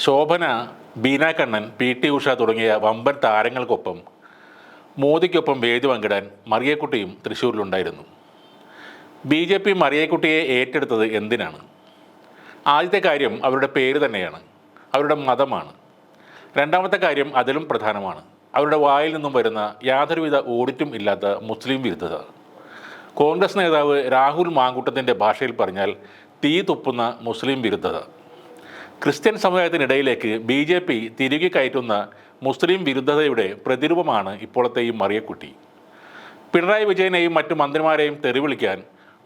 Shobhana Beena Kannan P T Usha തുടങ്ങിയ വമ്പൻ താരങ്ങൾക്കൊപ്പം മോദിക്കൊപ്പം വേദി പങ്കിടാൻ മറിയക്കുട്ടിയും തൃശ്ശൂരിലുണ്ടായിരുന്നു. ബി ജെ പി മറിയക്കുട്ടിയെ ഏറ്റെടുത്തത് എന്തിനാണ്? ആദ്യത്തെ കാര്യം അവരുടെ പേര് തന്നെയാണ്. അവരുടെ മതമാണ്. രണ്ടാമത്തെ കാര്യം അതിലും പ്രധാനമാണ്. അവരുടെ വായിൽ നിന്നും വരുന്ന യാതൊരുവിധ ഓഡിറ്റും ഇല്ലാത്ത മുസ്ലിം വിരുദ്ധത. കോൺഗ്രസ് നേതാവ് രാഹുൽ മാങ്കൂട്ടത്തിന്റെ ഭാഷയിൽ പറഞ്ഞാൽ തീ തുപ്പുന്ന മുസ്ലിം വിരുദ്ധത. ക്രിസ്ത്യൻ സമുദായത്തിനിടയിലേക്ക് ബി ജെ പി തിരികെ കയറ്റുന്ന മുസ്ലിം വിരുദ്ധതയുടെ പ്രതിരൂപമാണ് ഇപ്പോഴത്തെ ഈ മറിയക്കുട്ടി. പിണറായി വിജയനെയും മറ്റു മന്ത്രിമാരെയും തെറിവിളിക്കാൻ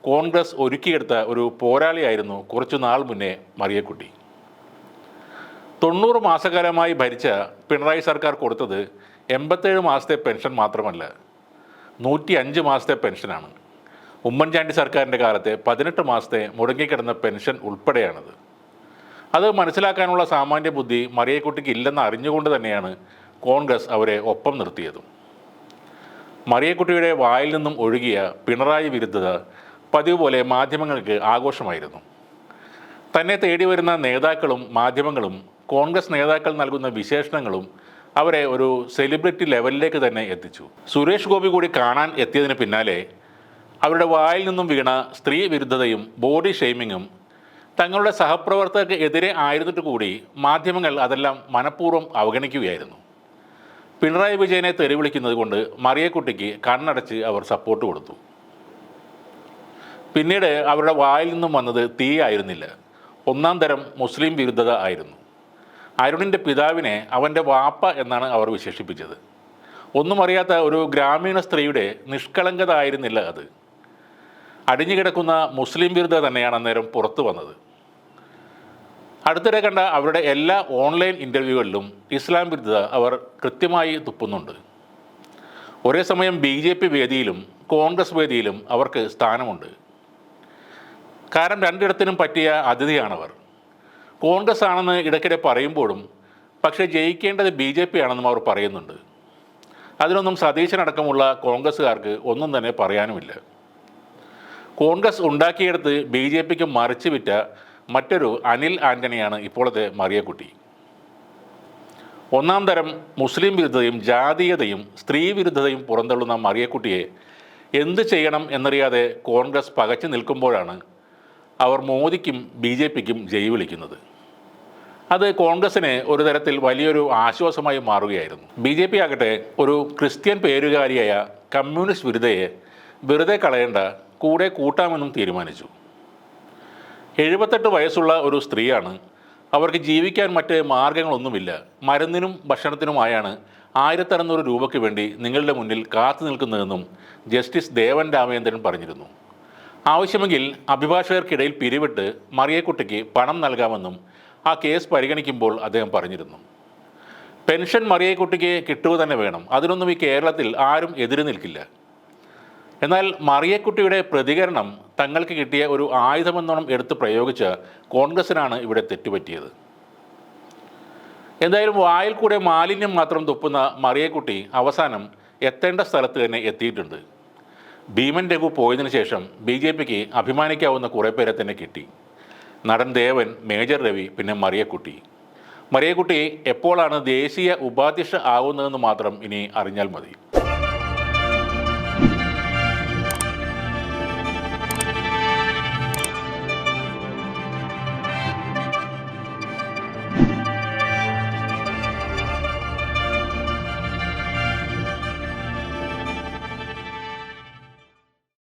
കോൺഗ്രസ് ഒരുക്കിയെടുത്ത ഒരു പോരാളിയായിരുന്നു കുറച്ചു നാൾ മുന്നേ മറിയക്കുട്ടി. തൊണ്ണൂറ് മാസക്കാലമായി ഭരിച്ച പിണറായി സർക്കാർ കൊടുത്തത് എൺപത്തേഴ് മാസത്തെ പെൻഷൻ മാത്രമല്ല നൂറ്റി അഞ്ച് മാസത്തെ പെൻഷനാണ്. ഉമ്മൻചാണ്ടി സർക്കാരിന്റെ കാലത്തെ പതിനെട്ട് മാസത്തെ മുടങ്ങിക്കിടന്ന പെൻഷൻ ഉൾപ്പെടെയാണത്. അത് മനസ്സിലാക്കാനുള്ള സാമാന്യ ബുദ്ധി മറിയക്കുട്ടിക്ക് ഇല്ലെന്ന് അറിഞ്ഞുകൊണ്ട് തന്നെയാണ് കോൺഗ്രസ് അവരെ ഒപ്പം നിർത്തിയതും. മറിയക്കുട്ടിയുടെ വായിൽ നിന്നും ഒഴുകിയ പിണറായി വിരുദ്ധത പതിവ് പോലെ മാധ്യമങ്ങൾക്ക് ആഘോഷമായിരുന്നു. തന്നെ തേടി വരുന്ന നേതാക്കളും മാധ്യമങ്ങളും കോൺഗ്രസ് നേതാക്കൾ നൽകുന്ന വിശേഷണങ്ങളും അവരെ ഒരു സെലിബ്രിറ്റി ലെവലിലേക്ക് തന്നെ എത്തിച്ചു. സുരേഷ് ഗോപി കൂടി കാണാൻ എത്തിയതിന് പിന്നാലെ അവരുടെ വായിൽ നിന്നും വീണ സ്ത്രീ വിരുദ്ധതയും ബോഡി ഷെയ്മിങ്ങും തങ്ങളുടെ സഹപ്രവർത്തകർക്ക് എതിരെ ആയിരുന്നിട്ട് കൂടി മാധ്യമങ്ങൾ അതെല്ലാം മനഃപൂർവം അവഗണിക്കുകയായിരുന്നു. പിണറായി വിജയനെ തെറിവിളിക്കുന്നത് കൊണ്ട് മറിയക്കുട്ടിക്ക് കണ്ണടച്ച് അവർ സപ്പോർട്ട് കൊടുത്തു. പിന്നീട് അവരുടെ വായിൽ നിന്നും വന്നത് തീ ആയിരുന്നില്ല ഒന്നാം തരം മുസ്ലിം വിരുദ്ധത ആയിരുന്നു. അരുണിന്റെ പിതാവിനെ അവന്റെ വാപ്പ എന്നാണ് അവർ വിശേഷിപ്പിച്ചത്. ഒന്നും അറിയാത്ത ഒരു ഗ്രാമീണ സ്ത്രീയുടെ നിഷ്കളങ്കത ആയിരുന്നില്ല അത്. അടിഞ്ഞുകിടക്കുന്ന മുസ്ലിം വിരുദ്ധ തന്നെയാണ് അന്നേരം പുറത്തു വന്നത്. അടുത്തിടെ കണ്ട അവരുടെ എല്ലാ ഓൺലൈൻ ഇന്റർവ്യൂകളിലും ഇസ്ലാം വിരുദ്ധത അവർ കൃത്യമായി തുപ്പുന്നുണ്ട്. ഒരേ സമയം ബി ജെ പി വേദിയിലും കോൺഗ്രസ് വേദിയിലും അവർക്ക് സ്ഥാനമുണ്ട്. കാരണം രണ്ടിടത്തിനും പറ്റിയ അതിഥിയാണവർ. കോൺഗ്രസ് ആണെന്ന് ഇടയ്ക്കിടെ പറയുമ്പോഴും പക്ഷേ ജയിക്കേണ്ടത് ബി ജെ പി ആണെന്നും അവർ പറയുന്നുണ്ട്. അതിനൊന്നും സതീശനടക്കമുള്ള കോൺഗ്രസ്സുകാർക്ക് ഒന്നും തന്നെ പറയാനുമില്ല. കോൺഗ്രസ് ഉണ്ടാക്കിയെടുത്ത് ബി ജെ പിക്ക് മറിച്ചുവിറ്റ മറ്റൊരു അനിൽ ആന്റണിയാണ് ഇപ്പോഴത്തെ മറിയക്കുട്ടി. ഒന്നാം തരം മുസ്ലിം വിരുദ്ധതയും ജാതീയതയും സ്ത്രീ വിരുദ്ധതയും പുറന്തള്ളുന്ന മറിയക്കുട്ടിയെ എന്ത് ചെയ്യണം എന്നറിയാതെ കോൺഗ്രസ് പകച്ചു നിൽക്കുമ്പോഴാണ് അവർ മോദിക്കും ബി ജെ പിക്കും ജയ് വിളിക്കുന്നത്. അത് കോൺഗ്രസിന് ഒരു തരത്തിൽ വലിയൊരു ആശ്വാസമായി മാറുകയായിരുന്നു. ബി ജെ പി ആകട്ടെ ഒരു ക്രിസ്ത്യൻ പേരുകാരിയായ കമ്മ്യൂണിസ്റ്റ് വിരുദ്ധയെ വെറുതെ കളയേണ്ട കൂടെ കൂട്ടാമെന്നും തീരുമാനിച്ചു. എഴുപത്തെട്ട് വയസ്സുള്ള ഒരു സ്ത്രീയാണ്. അവർക്ക് ജീവിക്കാൻ മറ്റ് മാർഗങ്ങളൊന്നുമില്ല. മരുന്നിനും ഭക്ഷണത്തിനുമായാണ് ആയിരത്തറുന്നൂറ് രൂപയ്ക്ക് വേണ്ടി നിങ്ങളുടെ മുന്നിൽ കാത്തു നിൽക്കുന്നതെന്നും ജസ്റ്റിസ് ദേവൻ രാമേന്ദ്രൻ പറഞ്ഞിരുന്നു. ആവശ്യമെങ്കിൽ അഭിഭാഷകർക്കിടയിൽ പിരിവിട്ട് മറിയക്കുട്ടിക്ക് പണം നൽകാമെന്നും ആ കേസ് പരിഗണിക്കുമ്പോൾ അദ്ദേഹം പറഞ്ഞിരുന്നു. പെൻഷൻ മറിയക്കുട്ടിക്ക് കിട്ടുക തന്നെ വേണം. അതിനൊന്നും ഈ കേരളത്തിൽ ആരും എതിര് നിൽക്കില്ല. എന്നാൽ മറിയക്കുട്ടിയുടെ പ്രതികരണം തങ്ങൾക്ക് കിട്ടിയ ഒരു ആയുധമെന്നോണം എടുത്ത് പ്രയോഗിച്ച് കോൺഗ്രസിനാണ് ഇവിടെ തെറ്റുപറ്റിയത്. എന്തായാലും വായിൽ കൂടെ മാലിന്യം മാത്രം തുപ്പുന്ന മറിയക്കുട്ടി അവസാനം എത്തേണ്ട സ്ഥലത്ത് തന്നെ എത്തിയിട്ടുണ്ട്. ഭീമൻ രഘു പോയതിനു ശേഷം ബി ജെ പിക്ക് അഭിമാനിക്കാവുന്ന കുറേ പേരെ തന്നെ കിട്ടി. നടൻ ദേവൻ മേജർ രവി പിന്നെ മറിയക്കുട്ടി. മറിയക്കുട്ടി എപ്പോഴാണ് ദേശീയ ഉപാധ്യക്ഷ ആവുന്നതെന്ന് മാത്രം ഇനി അറിഞ്ഞാൽ മതി.